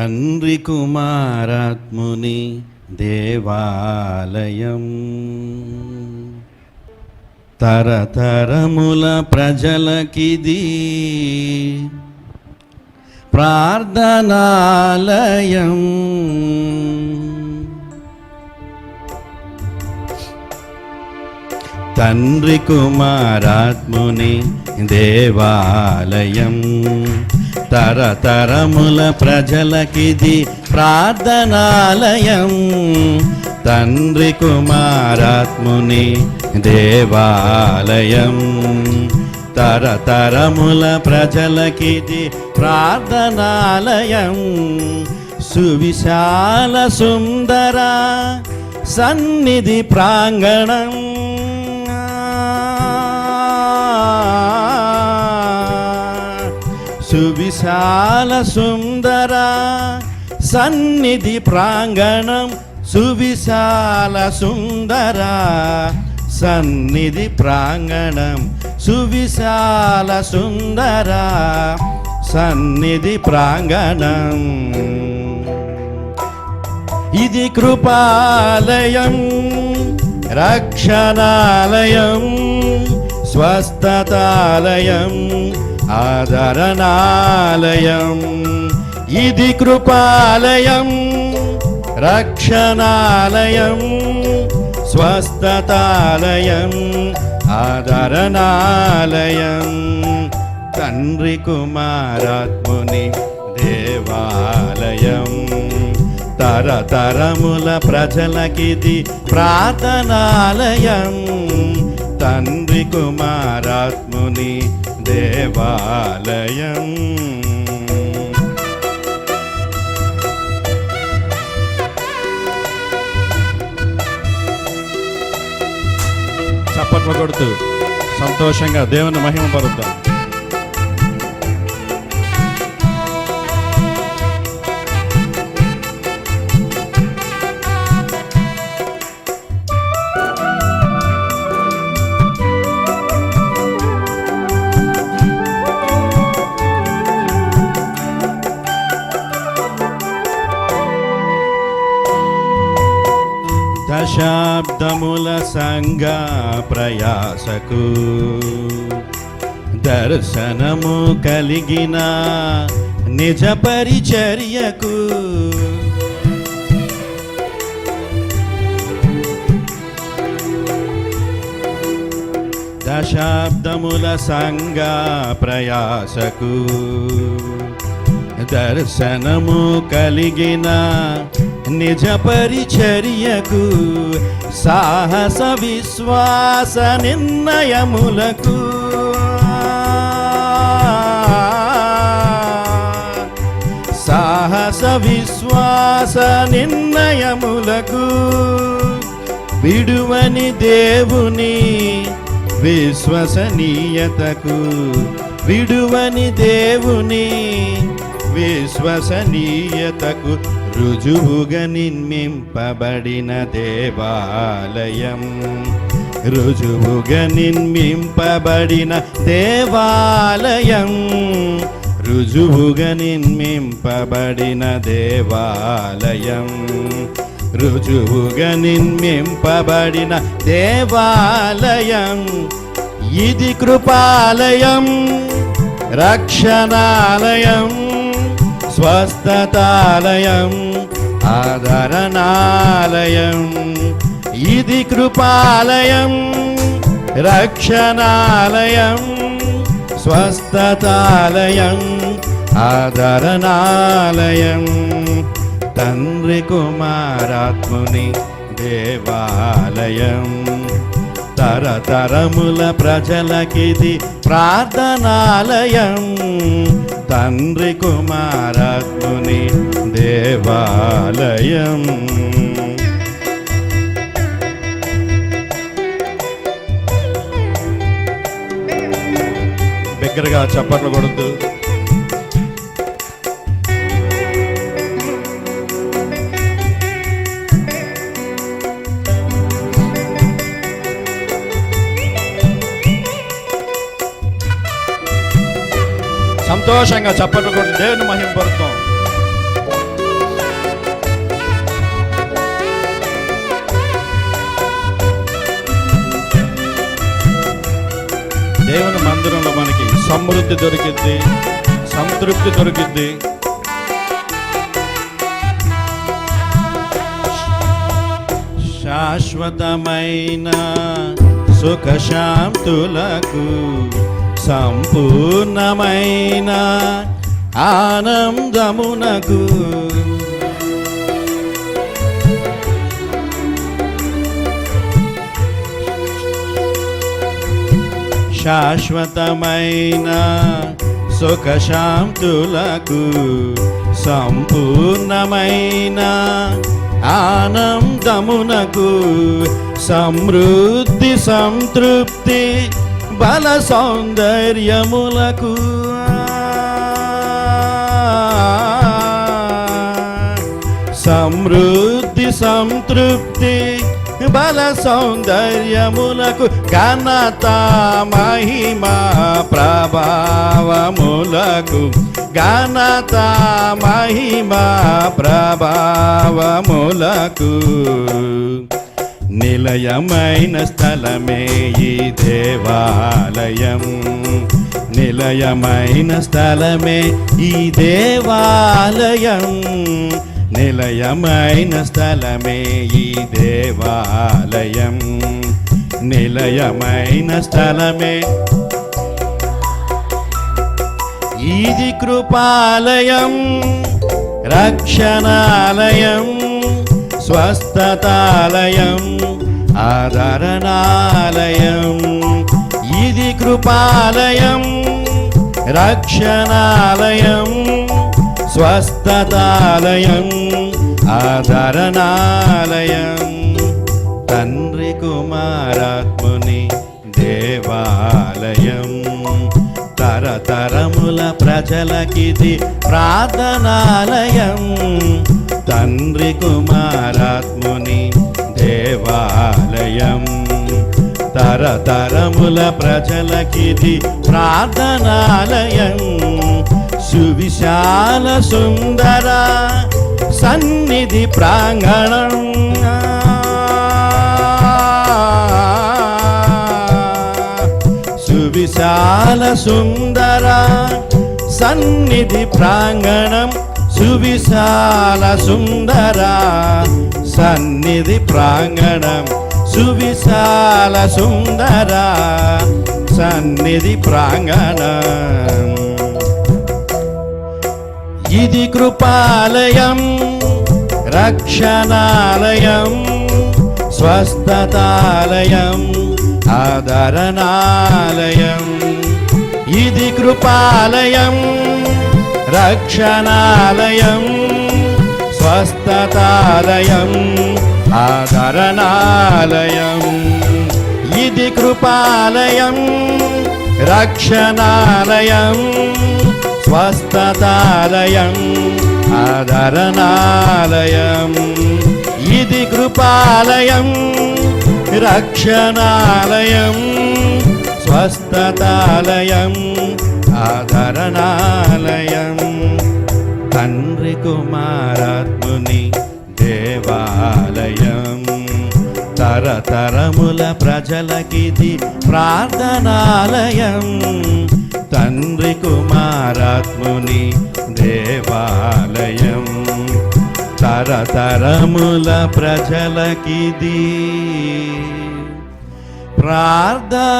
తండ్రి కుమారాత్ముని దేవాలయం. తరతరముల ప్రజలకిది ప్రార్థనాలయం. తండ్రి కుమారాత్ముని దేవాలయం. తరతరముల ప్రజలకిది ప్రార్థనాలయం. తండ్రి కుమారాత్ముని దేవాలయం. తరతరముల ప్రజలకిది ప్రార్థనాలయం. సువిశాల సుందర సన్నిధి ప్రాంగణం. సువిశాల సుందర సన్నిధి ప్రాంగణం సువిశాల సుందర సన్నిధి ప్రాంగణం సువిశాల సుందర సన్నిధి ప్రాంగణం. ఇది కృపాలయం రక్షణాలయం స్వస్థతాలయం ఆదరణాలయం. ఇది కృపాలయం రక్షణాలయం స్వస్థతాలయం ఆదరణాలయం. తండ్రి కుమారాత్ముని దేవాలయం. తరతరముల ప్రజలకిది ప్రార్థనాలయం. తండ్రి కుమారాత్ముని దేవాలయం. చప్పట్లు కొడుతూ సంతోషంగా దేవుని మహిమ పరుద్దాం. దశాబ్దముల సంగ ప్రయాసకు దర్శనము కలిగిన నిజ పరిచర్యకు దశాబ్దముల సంగ ప్రయాసకు దర్శనము కలిగిన నిజ పరిచర్యకు సాహస విశ్వాస నిర్ణయములకు. సాహస విశ్వాస నిర్ణయములకు విడువని దేవుని విశ్వసనీయతకు విడువని దేవుని విశ్వసనీయతకు రుజువుగా నిర్మింపబడిన దేవాలయం. రుజువుగా నిర్మింపబడిన దేవాలయం. రుజువుగా నిర్మింపబడిన దేవాలయం. రుజువుగా నిర్మింపబడిన దేవాలయం. ఇది కృపాలయం రక్షణాలయం. స్వస్థతాలయం ఆదరణాలయం ఇది కృపాలయం రక్షణాలయం స్వస్థతాలయం ఆదరణాలయం. తండ్రి కుమారాత్ముని దేవాలయం. తరతరముల ప్రజలకిది ప్రార్థనాలయం. తండ్రి కుమారాత్ముని దేవాలయం. బిగ్గరగా చప్పట్లు కొడుతూ సంతోషంగా చెప్పనుకోండి కొట్టి దేవుని మహిమపరుతాం దేవుని మందిరంలో మనకి సమృద్ధి దొరికింది సంతృప్తి దొరికింది శాశ్వతమైన సుఖశాంతులకు సంపూర్ణమైన ఆనందమునకు. శాశ్వతమైన సుఖశాంతులకు సంపూర్ణమైన ఆనందమునకు సమృద్ధి సంతృప్తి బల సౌందర్యములకు. సమృద్ధి సంతృప్తి బల సౌందర్యములకు ఘనత మహిమా ప్రభావములకు ఘనత మహిమా ప్రభావములకు. నిలయమైన స్థలమే ఈ దేవాలయం. నిలయమైన స్థలమే ఈ దేవాలయం. నిలయమైన స్థలమే ఈ దేవాలయం. నిలయమైన స్థలమే ఇది కృపాలయం రక్షణాలయం. స్వస్థతాలయం ఆదరణాలయం ఇది కృపాలయం రక్షణాలయం స్వస్థతాలయం ఆదరణాలయం. తండ్రి కుమారాత్ముని దేవాలయం తరతరముల ప్రజలకిది ప్రార్థనాలయం. తండ్రి కుమార్ దేవాలయం తరతరముల ప్రజలకిది ప్రార్థనాలయం. సువిశాల సుందర సన్నిధి ప్రాంగణం. సువిశాల సుందర సన్నిధి ప్రాంగణం. సువిశాల సుందర సన్నిధి ప్రాంగణం. సువిశాల సుందర సన్నిధి ప్రాంగణ. ఇది కృపాలయం రక్షణాలయం స్వస్థతాలయం ఆదరణాలయం. ఇది కృపాలయం రక్షణాలయం స్వస్థతాలయం ఆదరణాలయం ఇది కృపాలయం రక్షణాలయం స్వస్థతాలయం ఆదరణాలయం ఇది కృపాలయం రక్షణాలయం స్వస్థతాలయం ఆదరణాలయం. తండ్రి కుమారాత్ముని దేవాలయం. తరతరముల ప్రజలకిది ప్రార్థనాలయం. తండ్రి కుమారాత్ముని దేవాలయం. తరతరముల ప్రజలకిది ప్రార్థనాలయం.